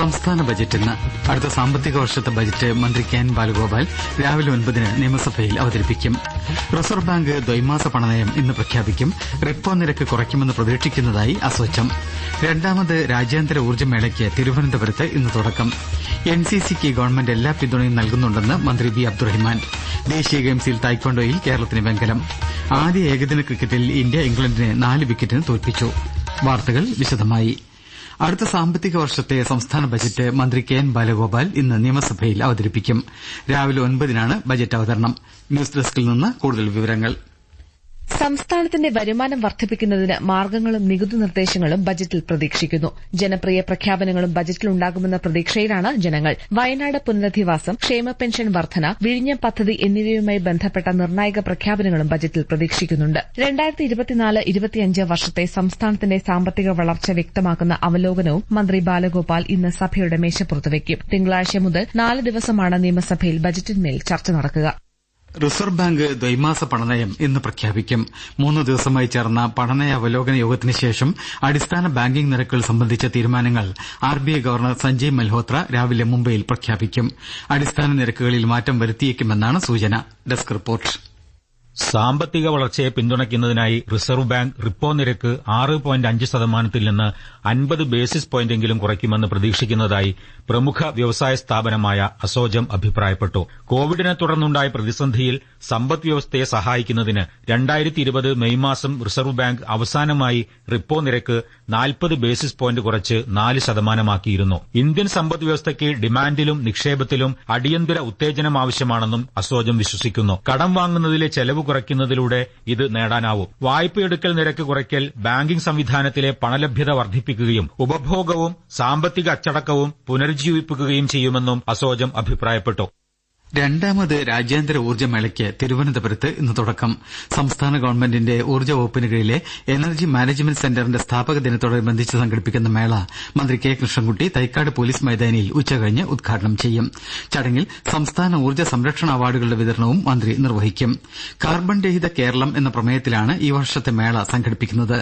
സംസ്ഥാന ബജറ്റ് ഇന്ന്. അടുത്ത സാമ്പത്തിക വർഷത്തെ ബജറ്റ് മന്ത്രി കെ എൻ ബാലഗോപാൽ രാവിലെ ഒൻപതിന് നിയമസഭയിൽ അവതരിപ്പിക്കും. റിസർവ് ബാങ്ക് ദ്വൈമാസ പണനയം ഇന്ന് പ്രഖ്യാപിക്കും. റിപ്പോ നിരക്ക് കുറയ്ക്കുമെന്ന് പ്രതീക്ഷിക്കുന്നതായി അസോച്ചം രണ്ടാമത് രാജ്യാന്തര ഊർജമേളയ്ക്ക് തിരുവനന്തപുരത്ത് ഇന്ന് തുടക്കം. എൻ സി സിക്ക് ഗവൺമെന്റ് എല്ലാ പിന്തുണയും നൽകുന്നുണ്ടെന്ന് മന്ത്രി ബി അബ്ദുറഹിമാൻ. ദേശീയ ഗെയിംസിൽ തായ്ക്കൊണ്ടോയിൽ കേരളത്തിന് വെങ്കലം. ആദ്യ ഏകദിന ക്രിക്കറ്റിൽ ഇന്ത്യ ഇംഗ്ലണ്ടിനെ നാല് വിക്കറ്റിന് തോൽപ്പിച്ചു. വാർത്തകൾ വിശദമായി. അടുത്ത സാമ്പത്തിക വർഷത്തെ സംസ്ഥാന ബജറ്റ് മന്ത്രി കെ എൻ ബാലഗോപാൽ ഇന്ന് നിയമസഭയിൽ അവതരിപ്പിക്കും. രാവിലെ ഒൻപതിനാണ് ബജറ്റ് അവതരണം. ന്യൂസ് ഡെസ്കിൽ നിന്ന് കൂടുതൽ വിവരങ്ങൾ. സംസ്ഥാനത്തിന്റെ വരുമാനം വർദ്ധിപ്പിക്കുന്നതിന് മാർഗങ്ങളും നികുതി നിർദ്ദേശങ്ങളും ബജറ്റിൽ പ്രതീക്ഷിക്കുന്നു. ജനപ്രിയ പ്രഖ്യാപനങ്ങളും ബജറ്റിലുണ്ടാകുമെന്ന പ്രതീക്ഷയിലാണ് ജനങ്ങൾ. വയനാട് പുനരധിവാസം ക്ഷേമ പെൻഷൻ വർധന വിഴിഞ്ഞം പദ്ധതി എന്നിവയുമായി ബന്ധപ്പെട്ട നിർണായക പ്രഖ്യാപനങ്ങളും ബജറ്റിൽ പ്രതീക്ഷിക്കുന്നുണ്ട്. വർഷത്തെ സംസ്ഥാനത്തിന്റെ സാമ്പത്തിക വളർച്ച വ്യക്തമാക്കുന്ന അവലോകനവും മന്ത്രി ബാലഗോപാൽ ഇന്ന് സഭയുടെ മേശപ്പുറത്ത് വയ്ക്കും തിങ്കളാഴ്ച മുതൽ നാല് ദിവസമാണ് നിയമസഭയിൽ ബജറ്റിന്മേൽ ചർച്ച നടക്കുക. റിസർവ് ബാങ്ക് ദ്വൈമാസ പണനയം ഇന്ന് പ്രഖ്യാപിക്കും. മൂന്ന് ദിവസമായി ചേർന്ന പണനയ അവലോകന യോഗത്തിന് ശേഷം അടിസ്ഥാന ബാങ്കിംഗ് നിരക്കുകൾ സംബന്ധിച്ച തീരുമാനങ്ങൾ ആർബിഐ ഗവർണർ സഞ്ജയ് മൽഹോത്ര രാവിലെ മുംബൈയിൽ പ്രഖ്യാപിക്കും. അടിസ്ഥാന നിരക്കുകളിൽ മാറ്റം വരുത്തിയേക്കുമെന്നാണ് സൂചന. Desk report. സാമ്പത്തിക വളർച്ചയെ പിന്തുണയ്ക്കുന്നതിനായി റിസർവ് ബാങ്ക് റിപ്പോ നിരക്ക് ആറ് പോയിന്റ് അഞ്ച് ശതമാനത്തിൽ നിന്ന് അൻപത് ബേസിസ് പോയിന്റെങ്കിലും കുറയ്ക്കുമെന്ന് പ്രതീക്ഷിക്കുന്നതായി പ്രമുഖ വ്യവസായ സ്ഥാപനമായ അസോജം അഭിപ്രായപ്പെട്ടു. കോവിഡിനെ തുടർന്നുണ്ടായ പ്രതിസന്ധിയിൽ സമ്പദ് വ്യവസ്ഥയെ സഹായിക്കുന്നതിന് രണ്ടായിരത്തി ഇരുപത് മെയ് മാസം റിസർവ് ബാങ്ക് അവസാനമായി റിപ്പോ നിരക്ക് നാൽപ്പത് ബേസിസ് പോയിന്റ് കുറച്ച് നാല് ശതമാനമാക്കിയിരുന്നു. ഇന്ത്യൻ സമ്പദ് വ്യവസ്ഥയ്ക്ക് ഡിമാൻഡിലും നിക്ഷേപത്തിലും അടിയന്തര ഉത്തേജനം ആവശ്യമാണെന്നും അസോജം വിശ്വസിക്കുന്നു. കടം വാങ്ങുന്നതിലെ ചെലവ് കുറയ്ക്കുന്നതിലൂടെ ഇത് നേടാനാവും. വായ്പയെടുക്കൽ നിരക്ക് കുറയ്ക്കൽ ബാങ്കിംഗ് സംവിധാനത്തിലെ പണലഭ്യത വർദ്ധിപ്പിക്കുകയും ഉപഭോഗവും സാമ്പത്തിക അച്ചടക്കവും പുനരുജ്ജീവിപ്പിക്കുകയും ചെയ്യുമെന്നും അസോജം അഭിപ്രായപ്പെട്ടു. രണ്ടാമത് രാജ്യാന്തര ഊർജമേളയ്ക്ക് തിരുവനന്തപുരത്ത് ഇന്ന് തുടക്കം. സംസ്ഥാന ഗവൺമെന്റിന്റെ ഊർജ വകുപ്പിന് കീഴിലെ എനർജി മാനേജ്മെന്റ് സെന്ററിന്റെ സ്ഥാപക ദിനത്തോടനുബന്ധിച്ച് സംഘടിപ്പിക്കുന്ന മേള മന്ത്രി കെ കൃഷ്ണൻകുട്ടി തൈക്കാട് പോലീസ് മൈതാനിയിൽ ഉച്ചകഴിഞ്ഞ് ഉദ്ഘാടനം ചെയ്യും. ചടങ്ങിൽ സംസ്ഥാന ഊർജ സംരക്ഷണ അവാർഡുകളുടെ വിതരണവും മന്ത്രി നിർവഹിക്കും. കാർബൺ രഹിത കേരളം എന്ന പ്രമേയത്തിലാണ് ഈ വർഷത്തെ മേള സംഘടിപ്പിക്കുന്നത്.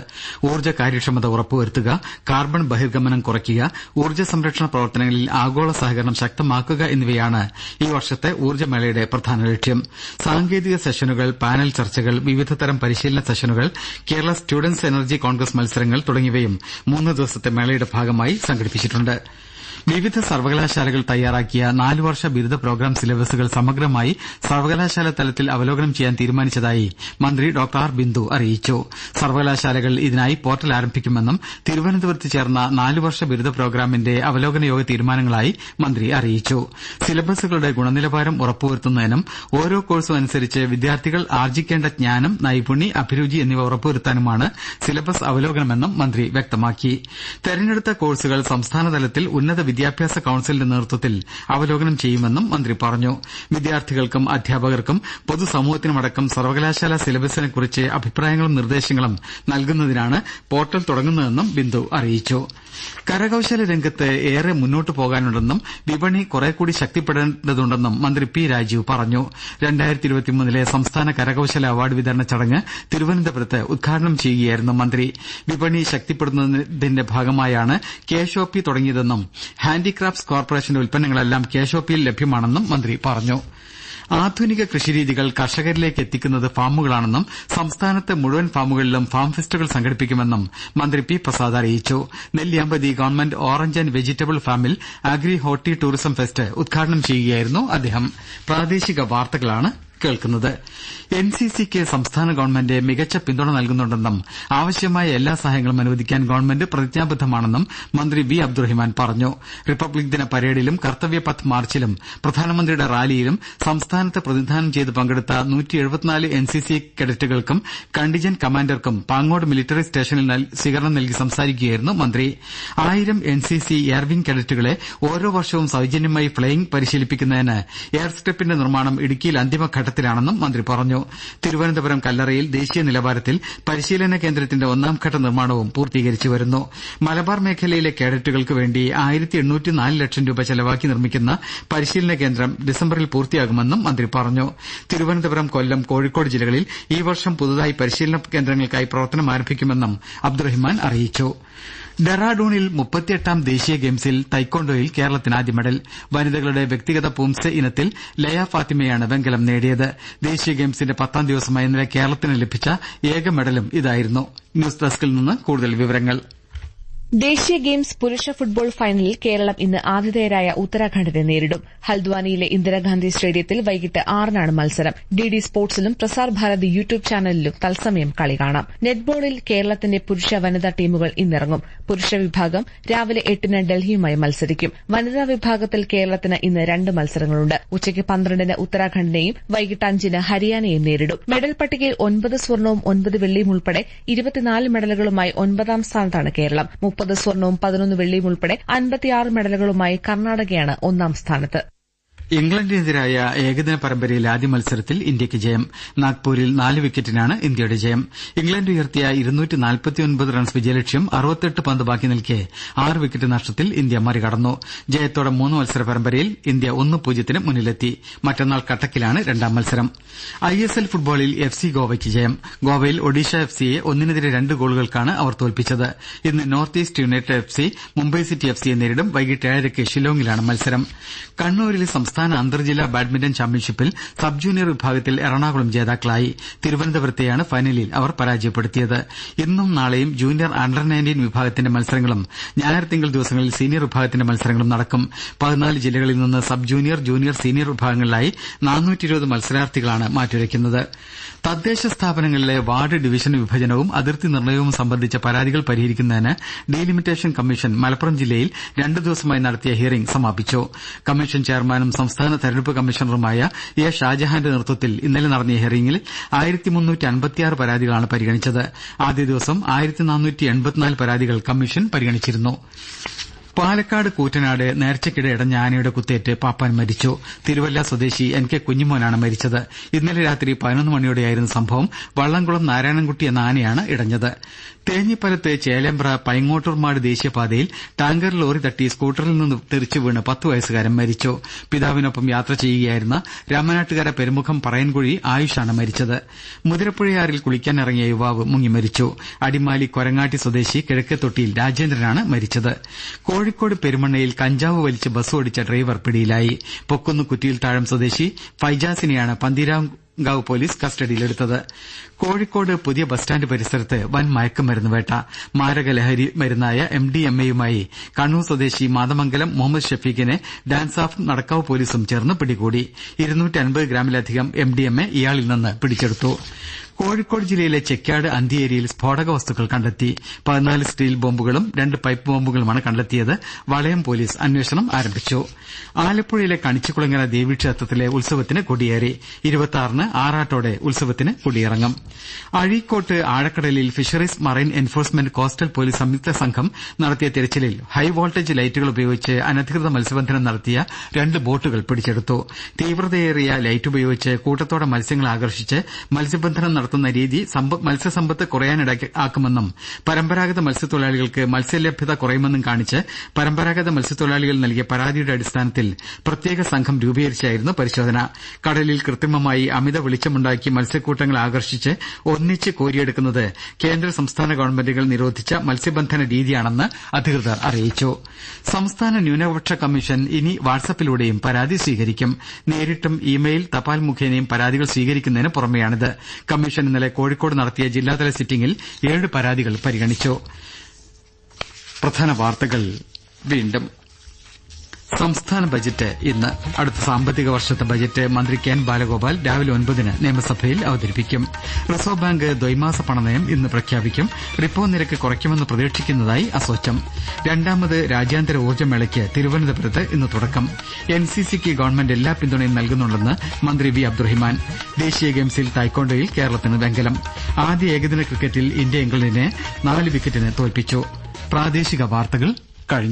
ഊർജ കാര്യക്ഷമത ഉറപ്പുവരുത്തുക കാർബൺ ബഹിർഗമനം കുറയ്ക്കുക ഊർജ സംരക്ഷണ പ്രവർത്തനങ്ങളിൽ ആഗോള സഹകരണം ശക്തമാക്കുക എന്നിവയാണ് ഈ വർഷത്തെ ഊർജമേളയുടെ പ്രധാന ലക്ഷ്യം. സാങ്കേതിക സെഷനുകൾ പാനൽ ചർച്ചകൾ വിവിധതരം പരിശീലന സെഷനുകൾ കേരള സ്റ്റുഡന്റ്സ് എനർജി കോൺഗ്രസ് മത്സരങ്ങൾ തുടങ്ങിയവയും മൂന്ന് ദിവസത്തെ മേളയുടെ ഭാഗമായി സംഘടിപ്പിച്ചിട്ടുണ്ട്. വിവിധ സർവകലാശാലകൾ തയ്യാറാക്കിയ നാലു വർഷ ബിരുദ പ്രോഗ്രാം സിലബസുകൾ സമഗ്രമായി സർവകലാശാല തലത്തിൽ അവലോകനം ചെയ്യാൻ തീരുമാനിച്ചതായി മന്ത്രി ഡോക്ടർ ആർ. ബിന്ദു അറിയിച്ചു. സർവകലാശാലകൾ ഇതിനായി പോർട്ടൽ ആരംഭിക്കുമെന്നും തിരുവനന്തപുരത്ത് ചേർന്ന നാലു വർഷ ബിരുദ പ്രോഗ്രാമിന്റെ അവലോകന യോഗ തീരുമാനങ്ങളായി മന്ത്രി അറിയിച്ചു. സിലബസുകളുടെ ഗുണനിലവാരം ഉറപ്പുവരുത്തുന്നതിനും ഓരോ കോഴ്സും അനുസരിച്ച് വിദ്യാർത്ഥികൾ ആർജിക്കേണ്ട ജ്ഞാനം നൈപുണി അഭിരുചി എന്നിവ ഉറപ്പുവരുത്താനുമാണ് സിലബസ് അവലോകനമെന്നും മന്ത്രി വ്യക്തമാക്കി. തെരഞ്ഞെടുത്ത കോഴ്സുകൾ സംസ്ഥാനതലത്തിൽ ഉന്നത വിദ്യാഭ്യാസ കൌൺസിലിന്റെ നേതൃത്വത്തിൽ അവലോകനം ചെയ്യുമെന്നും മന്ത്രി പറഞ്ഞു. വിദ്യാർത്ഥികൾക്കും അധ്യാപകർക്കും പൊതുസമൂഹത്തിനുമടക്കം സർവകലാശാല സിലബസിനെക്കുറിച്ച് അഭിപ്രായങ്ങളും നിർദ്ദേശങ്ങളും നൽകുന്നതിനാണ് പോർട്ടൽ തുടങ്ങുന്നതെന്നും ബിന്ദു അറിയിച്ചു. കരകൌശല രംഗത്ത് ഏറെ മുന്നോട്ട് പോകാനുണ്ടെന്നും വിപണി കുറെക്കൂടി ശക്തിപ്പെടേണ്ടതുണ്ടെന്നും മന്ത്രി പി രാജീവ് പറഞ്ഞു. സംസ്ഥാന കരകൌശല അവാർഡ് വിതരണ ചടങ്ങ് തിരുവനന്തപുരത്ത് ഉദ്ഘാടനം ചെയ്യുകയായിരുന്നു മന്ത്രി. വിപണി ശക്തിപ്പെടുന്നതിന്റെ ഭാഗമായാണ് കെ ഷോപ്പി തുടങ്ങിയതെന്നും ഹാൻഡിക്രാഫ്റ്റ്സ് കോർപ്പറേഷന്റെ ഉൽപ്പന്നങ്ങളെല്ലാം കെ ഷോപ്പിയിൽ ലഭ്യമാണെന്നും മന്ത്രി പറഞ്ഞു. ആധുനിക കൃഷിരീതികൾ കർഷകരിലേക്ക് എത്തിക്കുന്നത് ഫാമുകളാണെന്നും സംസ്ഥാനത്തെ മുഴുവൻ ഫാമുകളിലും ഫാം ഫെസ്റ്റുകൾ സംഘടിപ്പിക്കുമെന്നും മന്ത്രി പി പ്രസാദ് അറിയിച്ചു. Nelliyampathy government orange and vegetable ഫാമിൽ അഗ്രി ഹോർട്ടി ടൂറിസം ഫെസ്റ്റ് ഉദ്ഘാടനം ചെയ്യുകയായിരുന്നു അദ്ദേഹം. എൻ സി സിക്ക് സംസ്ഥാന ഗവൺമെന്റ് മികച്ച പിന്തുണ നൽകുന്നുണ്ടെന്നും ആവശ്യമായ എല്ലാ സഹായങ്ങളും അനുവദിക്കാൻ ഗവൺമെന്റ് പ്രതിജ്ഞാബദ്ധമാണെന്നും മന്ത്രി വി അബ്ദുറഹിമാൻ പറഞ്ഞു. റിപ്പബ്ലിക് ദിന പരേഡിലും കർത്തവ്യപഥ് മാർച്ചിലും പ്രധാനമന്ത്രിയുടെ റാലിയിലും സംസ്ഥാനത്ത് പ്രതിനിധാനം ചെയ്ത് പങ്കെടുത്ത എൻ സി സി കേഡറ്റുകൾക്കും കണ്ടിജന്റ് കമാൻഡർക്കും പാങ്ങോട് മിലിറ്ററി സ്റ്റേഷനിൽ സ്വീകരണം നൽകി സംസാരിക്കുകയായിരുന്നു മന്ത്രി. ആയിരം N C C air wing കേഡറ്റുകളെ ഓരോ വർഷവും സൌജന്യമായി ഫ്ളയിംഗ് പരിശീലിപ്പിക്കുന്നതിന് എയർ സ്ട്രിപ്പിന്റെ നിർമ്മാണം ഇടുക്കിയിൽ അന്തിമഘട്ട ഘട്ടത്തിലാണെന്നും മന്ത്രി പറഞ്ഞു. തിരുവനന്തപുരം കല്ലറയിൽ ദേശീയ നിലവാരത്തിൽ പരിശീലന കേന്ദ്രത്തിന്റെ ഒന്നാം ഘട്ട നിർമ്മാണവും പൂർത്തീകരിച്ചു വരുന്നു. മലബാർ മേഖലയിലെ കേഡറ്റുകൾക്ക് വേണ്ടി ലക്ഷം രൂപ ചെലവാക്കി നിർമ്മിക്കുന്ന പരിശീലന കേന്ദ്രം ഡിസംബറിൽ പൂർത്തിയാകുമെന്നും മന്ത്രി പറഞ്ഞു. തിരുവനന്തപുരം കൊല്ലം കോഴിക്കോട് ജില്ലകളിൽ ഈ വർഷം പുതുതായി പരിശീലന കേന്ദ്രങ്ങൾക്കായി പ്രവർത്തനം ആരംഭിക്കുമെന്നും അബ്ദുറഹിമാൻ അറിയിച്ചു. ഡെറാഡൂണിൽ മുപ്പത്തിയെട്ടാം ദേശീയ ഗെയിംസിൽ തൈക്കോണ്ടോയിൽ കേരളത്തിന് ആദ്യ മെഡൽ. വനിതകളുടെ വ്യക്തിഗത പൂംസ് ഇനത്തിൽ ലയ ഫാത്തിമയാണ് വെങ്കലം നേടിയത്. ദേശീയ ഗെയിംസിന്റെ പത്താം ദിവസമായ ഇന്നലെ കേരളത്തിന് ലഭിച്ച ഏക മെഡലും ഇതായിരുന്നു. ന്യൂസ് ഡെസ്കിൽ നിന്ന് കൂടുതൽ വിവരങ്ങൾ. ദേശീയ ഗെയിംസ് പുരുഷ ഫുട്ബോൾ ഫൈനലിൽ കേരളം ഇന്ന് ആതിഥേയരായ ഉത്തരാഖണ്ഡിനെ നേരിടും. ഹൽദ്വാനിയിലെ ഇന്ദിരാഗാന്ധി സ്റ്റേഡിയത്തിൽ വൈകിട്ട് ആറിനാണ് മത്സരം. ഡി ഡി സ്പോർട്സിലും പ്രസാർ ഭാരതി യൂട്യൂബ് ചാനലിലും തത്സമയം കളി കാണാം. നെറ്റ്ബോളിൽ കേരളത്തിന്റെ പുരുഷ വനിതാ ടീമുകൾ ഇന്നിറങ്ങും. പുരുഷ വിഭാഗം രാവിലെ എട്ടിന് ഡൽഹിയുമായി മത്സരിക്കും. വനിതാ വിഭാഗത്തിൽ കേരളത്തിന് ഇന്ന് രണ്ട് മത്സരങ്ങളുണ്ട്. ഉച്ചയ്ക്ക് പന്ത്രണ്ടിന് ഉത്തരാഖണ്ഡിനെയും വൈകിട്ട് അഞ്ചിന് ഹരിയാനയെയും നേരിടും. മെഡൽ പട്ടികയിൽ ഒൻപത് സ്വർണവും ഒൻപത് വെള്ളിയും ഉൾപ്പെടെ ഇരുപത്തിനാല് മെഡലുകളുമായി ഒൻപതാം സ്ഥാനത്താണ് കേരളം. മുപ്പത് സ്വർണവും പതിനൊന്ന് വെള്ളിയും ഉൾപ്പെടെ അൻപത്തിയാറ് മെഡലുകളുമായി കർണാടകയാണ് ഒന്നാം സ്ഥാനത്ത് ഇംഗ്ലണ്ടിനെതിരായ ഏകദിന പരമ്പരയിലെ ആദ്യ മത്സരത്തിൽ ഇന്ത്യയ്ക്ക് ജയം. നാഗ്പൂരിൽ നാല് വിക്കറ്റിനാണ് ഇന്ത്യയുടെ ജയം. ഇംഗ്ലണ്ട് ഉയർത്തിയ റൺസ് വിജയലക്ഷ്യം പന്ത് ബാക്കി നിൽക്കെ ആറ് വിക്കറ്റ് നഷ്ടത്തിൽ ഇന്ത്യ മറികടന്നു. ജയത്തോടെ മൂന്ന് മത്സര പരമ്പരയിൽ ഇന്ത്യ ഒന്ന് പൂജ്യത്തിന് മുന്നിലെത്തി. മറ്റന്നാൾ കട്ടക്കിലാണ് രണ്ടാം മത്സരം. ഐ എസ് എൽ ഫുട്ബോളിൽ എഫ് സി ഗോവയ്ക്ക് ജയം. ഗോവയിൽ ഒഡീഷ എഫ് സിയെ ഒന്നിനെതിരെ രണ്ട് ഗോളുകൾക്കാണ് അവർ തോൽപ്പിച്ചത്. ഇന്ന് North East United F C Mumbai City F സിയെ നേരിടും. വൈകിട്ട് ഏഴരയ്ക്ക് ഷില്ലോങ്ങിലാണ് മത്സരം. കണ്ണൂരിൽ സംസ്ഥാന അന്തർജില്ലാ ബാഡ്മിന്റൺ ചാമ്പ്യൻഷിപ്പിൽ സബ് ജൂനിയർ വിഭാഗത്തിൽ എറണാകുളം ജേതാക്കളായി തിരുവനന്തപുരത്തെയാണ് ഫൈനലിൽ അവർ പരാജയപ്പെടുത്തിയത്. ഇന്നും നാളെയും ജൂനിയർ അണ്ടർ നയന്റീൻ വിഭാഗത്തിന്റെ മത്സരങ്ങളും ഞായർ തിങ്കൾ ദിവസങ്ങളിൽ സീനിയർ വിഭാഗത്തിന്റെ മത്സരങ്ങളും നടക്കും. പതിനാല് ജില്ലകളിൽ നിന്ന് സബ് ജൂനിയർ ജൂനിയർ സീനിയർ വിഭാഗങ്ങളിലായി മത്സരാർത്ഥികളാണ് മാറ്റുരയ്ക്കുന്നത്. തദ്ദേശ സ്ഥാപനങ്ങളിലെ വാർഡ് ഡിവിഷൻ വിഭജനവും അതിർത്തി നിർണയവും സംബന്ധിച്ച പരാതികൾ പരിഹരിക്കുന്നതിന് ഡീലിമിറ്റേഷൻ കമ്മീഷൻ മലപ്പുറം ജില്ലയിൽ രണ്ടു ദിവസമായി നടത്തിയ ഹിയറിംഗ് സമാപിച്ചു. കമ്മീഷൻ ചെയർമാനും സംസ്ഥാന തെരഞ്ഞെടുപ്പ് കമ്മീഷണറുമായ എ ഷാജഹാന്റെ നേതൃത്വത്തിൽ ഇന്നലെ നടന്ന ഹിയറിംഗിൽ ആദ്യ ദിവസം പരാതികൾ കമ്മീഷൻ പരിഗണിച്ചിരുന്നു. പാലക്കാട് കൂറ്റനാട് നേർച്ചയ്ക്കിടെ ഇടഞ്ഞ ആനയുടെ കുത്തേറ്റ് പാപ്പാൻ മരിച്ചു. തിരുവല്ല സ്വദേശി എൻ കെ കുഞ്ഞിമോനാണ് മരിച്ചത്. ഇന്നലെ രാത്രി പതിനൊന്ന് മണിയോടെയായിരുന്നു സംഭവം. വള്ളംകുളം നാരായണൻകുട്ടി എന്ന ആനയാണ് ഇടഞ്ഞത്. തേഞ്ഞിപ്പലത്ത് ചേലേമ്പ്ര പൈങ്ങോട്ടൂർമാട് ദേശീയപാതയിൽ ടാങ്കർ ലോറി തട്ടി സ്കൂട്ടറിൽ നിന്ന് തെറിച്ചു വീണ് പത്ത് വയസ്സുകാരൻ മരിച്ചു. പിതാവിനൊപ്പം യാത്ര ചെയ്യുകയായിരുന്ന രാമനാട്ടുകര പെരുമുഖം പറയൻകുഴി ആയുഷാണ് മരിച്ചത്. മുതിരപ്പുഴയാറിൽ കുളിക്കാനിറങ്ങിയ യുവാവ് മുങ്ങി മരിച്ചു. അടിമാലി കൊരങ്ങാട്ടി സ്വദേശി കിഴക്കേത്തൊട്ടിയിൽ രാജേന്ദ്രനാണ് മരിച്ചത്. കോഴിക്കോട് പെരുമണ്ണയിൽ കഞ്ചാവ് വലിച്ച് ബസ് ഓടിച്ച ഡ്രൈവർ പിടിയിലായി. പൊക്കുന്ന് കുറ്റിയിൽ താഴം സ്വദേശി ഫൈജാസിനെയാണ് പന്തീരാങ്കാവ് പോലീസ് കസ്റ്റഡിയിലെടുത്തത്. കോഴിക്കോട് പുതിയ ബസ് സ്റ്റാൻഡ് പരിസരത്ത് വൻ മയക്കുമരുന്ന് വേട്ട. മാരക ലഹരി മരുന്നായ എം ഡി എം എയുമായി കണ്ണൂർ സ്വദേശി മാതമംഗലം മുഹമ്മദ് ഷഫീഖിനെ ഡാൻസ് ഓഫ് നടക്കാവ് പോലീസും ചേർന്ന് പിടികൂടി. ഗ്രാമിലധികം എം ഡി എം എ ഇയാളിൽ നിന്ന് പിടിച്ചെടുത്തു. കോഴിക്കോട് ജില്ലയിലെ ചെക്യാട് അന്തിയേരിയിൽ സ്ഫോടക വസ്തുക്കൾ കണ്ടെത്തി. പതിനാല് സ്റ്റീൽ ബോംബുകളും രണ്ട് പൈപ്പ് ബോംബുകളുമാണ് കണ്ടെത്തിയത്. വളയം പോലീസ് അന്വേഷണം ആരംഭിച്ചു. ആലപ്പുഴയിലെ കണിച്ചുകുളങ്ങര ദേവീക്ഷേത്രത്തിലെ ഉത്സവത്തിന് കൊടിയേറി. ആറാട്ടോടെ ഉത്സവത്തിന് കൊടിയിറങ്ങും. അഴീക്കോട്ട് ആഴക്കടലിൽ fisheries marine enforcement coastal police സംയുക്ത സംഘം നടത്തിയ തിരച്ചിലിൽ ഹൈ വോൾട്ടേജ് ലൈറ്റുകൾ ഉപയോഗിച്ച് അനധികൃത മത്സ്യബന്ധനം നടത്തിയ രണ്ട് ബോട്ടുകൾ പിടിച്ചെടുത്തു. തീവ്രതയേറിയ ലൈറ്റ് ഉപയോഗിച്ച് കൂട്ടത്തോടെ മത്സ്യങ്ങളെ ആകർഷിച്ച് മത്സ്യബന്ധനം നടത്തുന്ന രീതി മത്സ്യസമ്പത്ത് കുറയാനിടയാക്കുമെന്നും പരമ്പരാഗത മത്സ്യത്തൊഴിലാളികൾക്ക് മത്സ്യലഭ്യത കുറയുമെന്നും കാണിച്ച് പരമ്പരാഗത മത്സ്യത്തൊഴിലാളികൾ നൽകിയ പരാതിയുടെ അടിസ്ഥാനത്തിൽ പ്രത്യേക സംഘം രൂപീകരിച്ചായിരുന്നു പരിശോധന. കടലിൽ കൃത്രിമമായി അമിത വെളിച്ചമുണ്ടാക്കി മത്സ്യക്കൂട്ടങ്ങളെ ആകർഷിച്ച് ഒന്നിച്ച് കോരിയെടുക്കുന്നത് കേന്ദ്ര സംസ്ഥാന ഗവൺമെന്റുകൾ നിരോധിച്ച മത്സ്യബന്ധന രീതിയാണെന്ന് അധികൃതർ അറിയിച്ചു. സംസ്ഥാന ന്യൂനപക്ഷ കമ്മീഷൻ ഇനി വാട്സ്ആപ്പിലൂടെയും പരാതി സ്വീകരിക്കും. നേരിട്ടും ഇമെയിൽ മെയിൽ തപാൽ മുഖേനയും പരാതികൾ സ്വീകരിക്കുന്നതിന് പുറമെയാണിത്. കമ്മീഷൻ ഇന്നലെ കോഴിക്കോട് നടത്തിയ ജില്ലാതല സിറ്റിംഗിൽ ഏഴ് പരാതികൾ പരിഗണിച്ചു. സംസ്ഥാന ബജറ്റ് ഇന്ന്. അടുത്ത സാമ്പത്തിക വർഷത്തെ ബജറ്റ് മന്ത്രി കെ എൻ ബാലഗോപാൽ രാവിലെ ഒൻപതിന് നിയമസഭയിൽ അവതരിപ്പിക്കും. റിസർവ് ബാങ്ക് ദ്വൈമാസ പണനയം ഇന്ന് പ്രഖ്യാപിക്കും. റിപ്പോ നിരക്ക് കുറയ്ക്കുമെന്ന് പ്രതീക്ഷിക്കുന്നതായി അസോച്ചം. രണ്ടാമത് രാജ്യാന്തര ഊർജമേളയ്ക്ക് തിരുവനന്തപുരത്ത് ഇന്ന് തുടക്കം. എൻ സി സിക്ക് ഗവൺമെന്റ് എല്ലാ പിന്തുണയും നൽകുന്നുണ്ടെന്ന് മന്ത്രി വി അബ്ദുറഹിമാൻ. ദേശീയ ഗെയിംസിൽ തായ്ക്കൊണ്ടോയിൽ കേരളത്തിന് വെങ്കലം. ആദ്യ ഏകദിന ക്രിക്കറ്റിൽ ഇന്ത്യ ഇംഗ്ലണ്ടിനെ നാല് വിക്കറ്റിന് തോൽപ്പിച്ചു. പ്രാദേശിക വാർത്തകൾ കഴിഞ്ഞു.